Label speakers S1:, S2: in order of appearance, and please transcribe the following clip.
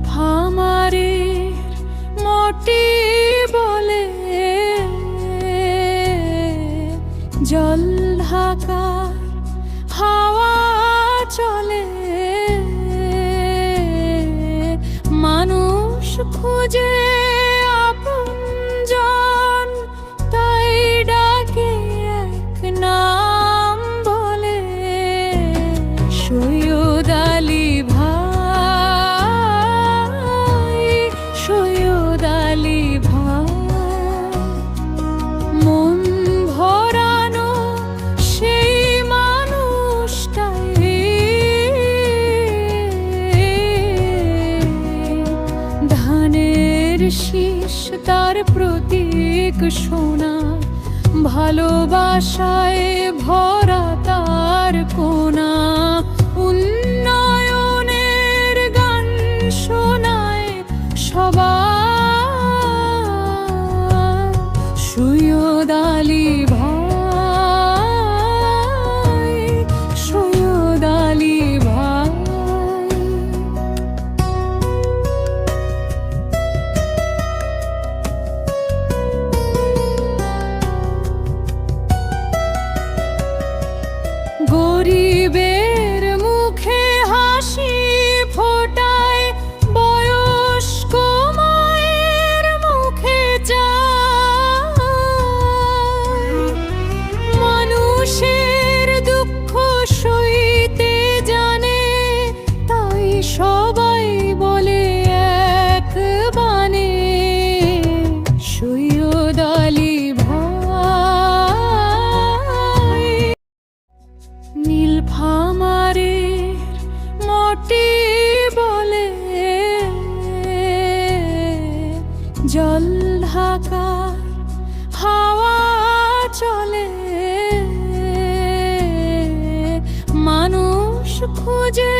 S1: নীলফামারের মটি বলে। জল ঢাকা হাওয়া চলে। মানুষ খুঁজে শীষ তার প্রতীক সোনা। ভালোবাসায় ভরা তার কোনা। উন্নয়নের গান শোনায় সবা সৈয়দ মটি বলে জল ঢাকা হাওয়া চলে। মানুষ খুঁজে